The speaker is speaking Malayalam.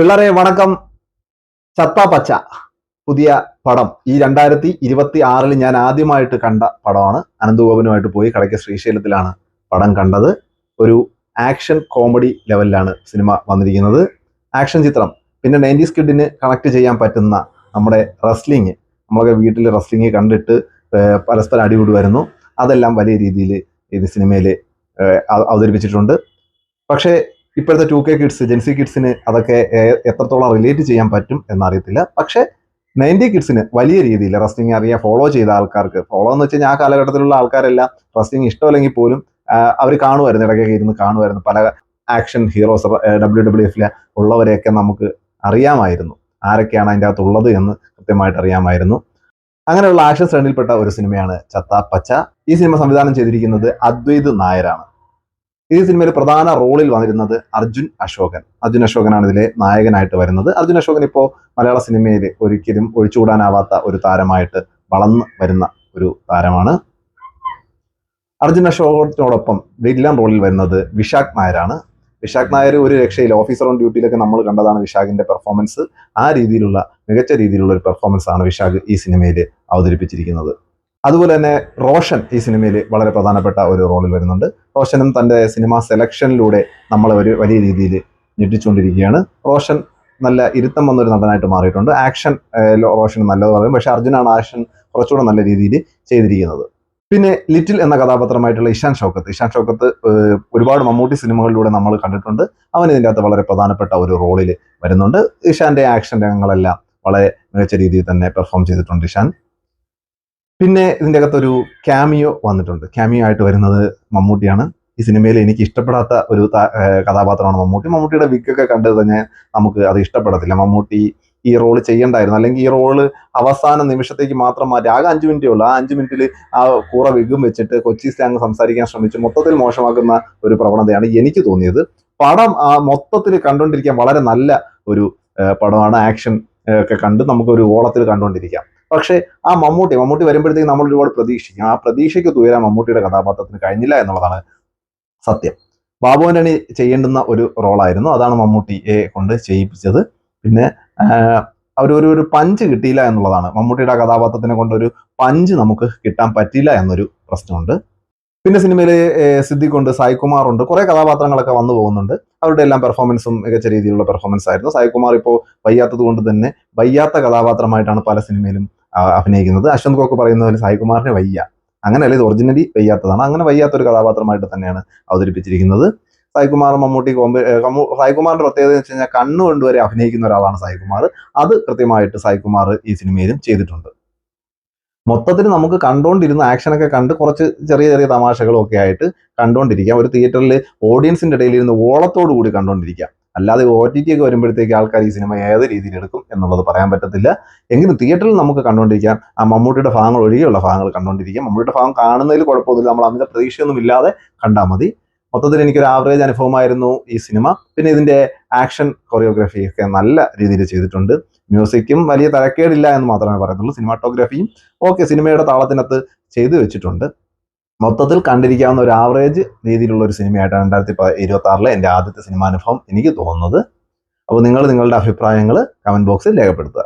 പിള്ളേരെ വണക്കം. ചത്ത പച്ച. പുതിയ പടം. ഈ രണ്ടായിരത്തി ഇരുപത്തി ആറിൽ ഞാൻ ആദ്യമായിട്ട് കണ്ട പടമാണ്. അനന്തഗോപനുമായിട്ട് പോയി കടയ്ക്ക് ശ്രീശൈലത്തിലാണ് പടം കണ്ടത്. ഒരു ആക്ഷൻ കോമഡി ലെവലിലാണ് സിനിമ വന്നിരിക്കുന്നത്. ആക്ഷൻ ചിത്രം. പിന്നെ നയന്റീസ് കിഡിന് കണക്ട് ചെയ്യാൻ പറ്റുന്ന നമ്മുടെ റെസ്ലിംഗ് നമ്മളൊക്കെ വീട്ടിൽ റെസ്ലിംഗ് കണ്ടിട്ട് പരസ്പരം അടികൂടുമായിരുന്നു. അതെല്ലാം വലിയ രീതിയിൽ ഇത് സിനിമയിൽ അവതരിപ്പിച്ചിട്ടുണ്ട്. പക്ഷേ ഇപ്പോഴത്തെ two K kids gen Z കിഡ്സിന് അതൊക്കെ എത്രത്തോളം റിലേറ്റ് ചെയ്യാൻ പറ്റും എന്നറിയത്തില്ല. പക്ഷേ നയന്റി കിഡ്സിന് വലിയ രീതിയിൽ റസ്റ്റിങ് അറിയാൻ ഫോളോ ചെയ്ത ആൾക്കാർക്ക് ഫോളോ എന്ന് വെച്ച് ആ കാലഘട്ടത്തിലുള്ള ആൾക്കാരെല്ലാം റസ്റ്റിങ് ഇഷ്ടമല്ലെങ്കിൽ പോലും അവർ കാണുമായിരുന്നു ഇടയ്ക്കൊക്കെ ഇരുന്ന് കാണുമായിരുന്നു. പല ആക്ഷൻ ഹീറോസ് ഡബ്ല്യു ഡബ്ല്യു എഫിലെ ഉള്ളവരെയൊക്കെ നമുക്ക് അറിയാമായിരുന്നു. ആരൊക്കെയാണ് അതിന്റെ അകത്തുള്ളത് എന്ന് കൃത്യമായിട്ട് അറിയാമായിരുന്നു. അങ്ങനെയുള്ള ആക്ഷൻ ശ്രേണിയിൽപ്പെട്ട ഒരു സിനിമയാണ് ചത്ത പച്ച ഈ സിനിമ സംവിധാനം ചെയ്തിരിക്കുന്നത് അദ്വൈത് നായരാണ്. ഈ സിനിമയിൽ പ്രധാന റോളിൽ വന്നിരുന്നത് അർജുൻ അശോകൻ. അർജുൻ അശോകനാണ് ഇതിലെ നായകനായിട്ട് വരുന്നത്. അർജുൻ അശോകൻ ഇപ്പോൾ മലയാള സിനിമയിൽ ഒരിക്കലും ഒഴിച്ചുകൂടാനാവാത്ത ഒരു താരമായിട്ട് വളർന്നു വരുന്ന ഒരു താരമാണ്. അർജുൻ അശോകനോടൊപ്പം വില്ലൻ റോളിൽ വരുന്നത് വിശാഖ് നായരാണ്. വിശാഖ് നായർ ഒരു രക്ഷയിൽ ഓഫീസർ ഓൺ ഡ്യൂട്ടിയിലൊക്കെ നമ്മൾ കണ്ടതാണ് വിശാഖിന്റെ പെർഫോമൻസ്. ആ രീതിയിലുള്ള മികച്ച രീതിയിലുള്ള ഒരു പെർഫോമൻസ് ആണ് വിശാഖ് ഈ സിനിമയിൽ അവതരിപ്പിച്ചിരിക്കുന്നത്. അതുപോലെ തന്നെ റോഷൻ ഈ സിനിമയിൽ വളരെ പ്രധാനപ്പെട്ട ഒരു റോളിൽ വരുന്നുണ്ട്. റോഷനും തന്റെ സിനിമ സെലക്ഷനിലൂടെ നമ്മളെ ഒരു വലിയ രീതിയിൽ ഞെട്ടിച്ചുകൊണ്ടിരിക്കുകയാണ്. റോഷൻ നല്ല ഇരുത്തം വന്നൊരു നടനായിട്ട് മാറിയിട്ടുണ്ട്. ആക്ഷൻ റോഷൻ നല്ലത് പറയും. പക്ഷെ അർജുനാണ് ആക്ഷൻ കുറച്ചുകൂടെ നല്ല രീതിയിൽ ചെയ്തിരിക്കുന്നത്. പിന്നെ ലിറ്റിൽ എന്ന കഥാപാത്രമായിട്ടുള്ള ഇഷാൻ ഷോക്കത്ത്. ഇഷാൻ ഷോക്കത്ത് ഒരുപാട് മമ്മൂട്ടി സിനിമകളിലൂടെ നമ്മൾ കണ്ടിട്ടുണ്ട്. അവൻ ഇതിന്റെ അകത്ത് വളരെ പ്രധാനപ്പെട്ട ഒരു റോളിൽ വരുന്നുണ്ട്. ഇഷാന്റെ ആക്ഷൻ രംഗങ്ങളെല്ലാം വളരെ മികച്ച രീതിയിൽ തന്നെ പെർഫോം ചെയ്തിട്ടുണ്ട് ഇഷാൻ. പിന്നെ ഇതിന്റെ അകത്തൊരു ക്യാമിയോ വന്നിട്ടുണ്ട്. ക്യാമിയോ ആയിട്ട് വരുന്നത് മമ്മൂട്ടിയാണ്. ഈ സിനിമയിൽ എനിക്ക് ഇഷ്ടപ്പെടാത്ത ഒരു കഥാപാത്രമാണ് മമ്മൂട്ടി. മമ്മൂട്ടിയുടെ വിക്കൊക്കെ കണ്ടത് തന്നെ നമുക്ക് അത് ഇഷ്ടപ്പെടത്തില്ല. മമ്മൂട്ടി ഈ റോൾ ചെയ്യണ്ടായിരുന്നു. അല്ലെങ്കിൽ ഈ റോൾ അവസാന നിമിഷത്തേക്ക് മാത്രം മാറ്റി. ആകെ അഞ്ച് മിനിറ്റേ ഉള്ളൂ. ആ അഞ്ച് മിനിറ്റിൽ ആ കൂറ വിഗും വെച്ചിട്ട് കൊച്ചി സ്ലാങ് സംസാരിക്കാൻ ശ്രമിച്ച് മൊത്തത്തിൽ മോശമാക്കുന്ന ഒരു പ്രവണതയാണ് എനിക്ക് തോന്നിയത്. പടം ആ മൊത്തത്തിൽ കണ്ടുകൊണ്ടിരിക്കാൻ വളരെ നല്ല ഒരു പടമാണ്. ആക്ഷൻ ഒക്കെ കണ്ട് നമുക്കൊരു ഓളത്തിൽ കണ്ടുകൊണ്ടിരിക്കാം പക്ഷേ ആ മമ്മൂട്ടി മമ്മൂട്ടി വരുമ്പോഴത്തേക്ക് നമ്മൾ ഒരുപാട് പ്രതീക്ഷിക്കും. ആ പ്രതീക്ഷയ്ക്ക് തുയരാൻ മമ്മൂട്ടിയുടെ കഥാപാത്രത്തിന് കഴിഞ്ഞില്ല എന്നുള്ളതാണ് സത്യം. ബാബുവിനണി ചെയ്യേണ്ടുന്ന ഒരു റോളായിരുന്നു അതാണ് മമ്മൂട്ടിയെ കൊണ്ട് ചെയ്യിപ്പിച്ചത്. പിന്നെ അവരൊരു ഒരു പഞ്ച് കിട്ടിയില്ല എന്നുള്ളതാണ്. മമ്മൂട്ടിയുടെ കഥാപാത്രത്തിനെ കൊണ്ട് ഒരു പഞ്ച് നമുക്ക് കിട്ടാൻ പറ്റില്ല എന്നൊരു പ്രശ്നമുണ്ട്. പിന്നെ സിനിമയിൽ സിദ്ദിഖ് ഉണ്ട് സായികുമാർ ഉണ്ട് കുറെ കഥാപാത്രങ്ങളൊക്കെ വന്നു പോകുന്നുണ്ട്. അവരുടെ എല്ലാം പെർഫോമൻസും മികച്ച രീതിയിലുള്ള പെർഫോമൻസ് ആയിരുന്നു. സായികുമാർ ഇപ്പോൾ വയ്യാത്തത് കൊണ്ട് തന്നെ വയ്യാത്ത കഥാപാത്രമായിട്ടാണ് പല സിനിമയിലും അഭിനയിക്കുന്നത്. അശ്വന്ത് കോക്ക് പറയുന്ന പോലെ സായികുമാറിന് വയ്യ. അങ്ങനെയല്ല ഇത് ഒറിജിനലി വയ്യാത്തതാണ്. അങ്ങനെ വയ്യാത്ത ഒരു കഥാപാത്രമായിട്ട് തന്നെയാണ് അവതരിപ്പിച്ചിരിക്കുന്നത്. സായികുമാർ മമ്മൂട്ടി കോമ്പ് സായികുമാറിന്റെ പ്രത്യേകത എന്ന് വെച്ച് കഴിഞ്ഞാൽ കണ്ണു വരെ അഭിനയിക്കുന്ന ഒരാളാണ് സായികുമാർ അത് കൃത്യമായിട്ട് സായികുമാർ ഈ സിനിമയിലും ചെയ്തിട്ടുണ്ട്. മൊത്തത്തിൽ നമുക്ക് കണ്ടുകൊണ്ടിരുന്ന ആക്ഷനൊക്കെ കണ്ട് കുറച്ച് ചെറിയ ചെറിയ തമാശകളൊക്കെ ആയിട്ട് കണ്ടുകൊണ്ടിരിക്കാം ഒരു തിയേറ്ററിൽ ഓഡിയൻസിന്റെ ഇടയിൽ ഇരുന്ന് ഓളത്തോടു കൂടി കണ്ടുകൊണ്ടിരിക്കാം അല്ലാതെ ഒ ടി ടി ഒക്കെ വരുമ്പോഴത്തേക്ക് ആൾക്കാർ ഈ സിനിമ ഏത് രീതിയിൽ എടുക്കും എന്നുള്ളത് പറയാൻ പറ്റത്തില്ല. എങ്കിലും തിയേറ്ററിൽ നമുക്ക് കണ്ടുകൊണ്ടിരിക്കാം ആ മമ്മൂട്ടിയുടെ ഭാഗങ്ങൾ ഒഴികെയുള്ള ഭാഗങ്ങൾ കണ്ടുകൊണ്ടിരിക്കാം മമ്മൂട്ടിയുടെ ഭാഗം കാണുന്നതിൽ കുഴപ്പമൊന്നുമില്ല. നമ്മൾ അമിത പ്രതീക്ഷയൊന്നും ഇല്ലാതെ കണ്ടാൽ മതി. മൊത്തത്തിൽ എനിക്കൊരു ആവറേജ് അനുഭവമായിരുന്നു ഈ സിനിമ. പിന്നെ ഇതിന്റെ ആക്ഷൻ കൊറിയോഗ്രാഫി ഒക്കെ നല്ല രീതിയിൽ ചെയ്തിട്ടുണ്ട്. മ്യൂസിക്കും വലിയ തരക്കേടില്ല എന്ന് മാത്രമേ പറയുന്നുള്ളൂ. സിനിമാറ്റോഗ്രാഫിയും ഓക്കെ സിനിമയുടെ താളത്തിനകത്ത് ചെയ്തു വെച്ചിട്ടുണ്ട്. മൊത്തത്തിൽ കണ്ടിരിക്കാവുന്ന ഒരു ആവറേജ് രീതിയിലുള്ള ഒരു സിനിമയായിട്ടാണ് രണ്ടായിരത്തി ഇരുപത്തി ആറിലെ എന്റെ ആദ്യത്തെ സിനിമാനുഭവം എനിക്ക് തോന്നുന്നത്. അപ്പോൾ നിങ്ങൾ നിങ്ങളുടെ അഭിപ്രായങ്ങൾ കമന്റ് ബോക്സിൽ രേഖപ്പെടുത്തുക.